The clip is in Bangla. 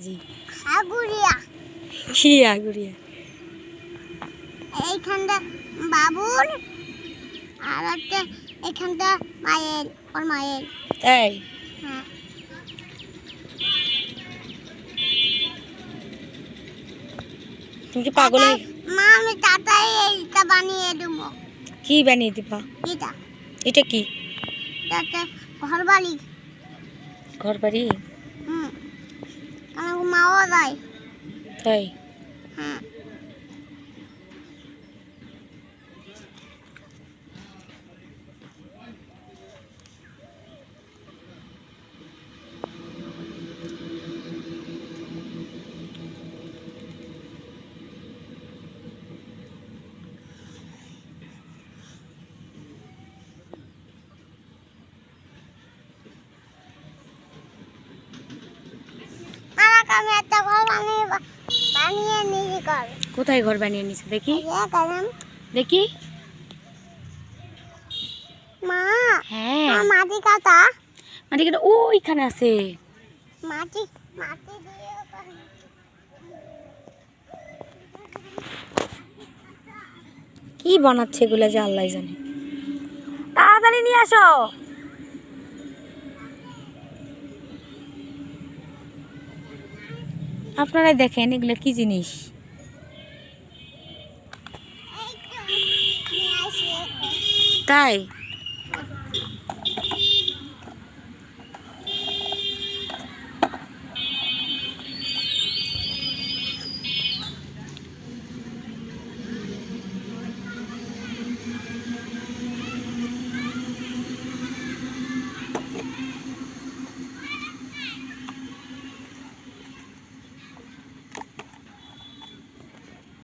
জি। আগুরিয়া। কি আগুরিয়া? এইখানটা বাবুর আর হচ্ছে এখানটা মায়ের ওর মায়ের। তাই? হ্যাঁ। তুমি কি পাগল হয়ে- মা আমি তাতাই এইটা বানিয়ে দেবো। কি বানিয়ে দিবা? এটা। এটা কি? যাতে ঘর বাড়ি ঘর বাড়ি মাও যায়। তাই হ্যাঁ আমাকে আমি একটা ঘর বানিয়ে বানিয়ে নিয়ে কর কোথায় ঘর বানিয়ে দেখি। দেখি। মা হ্যাঁ। মাটি কাটা। মাটি কেটে ওইখানে আছে। মাটি মাটি দিয়ে কি বানাচ্ছে এগুলা যে আল্লাহ জানে। তাড়াতাড়ি নিয়ে আসো। আপনারাই দেখেন এগুলো কি জিনিস। তাই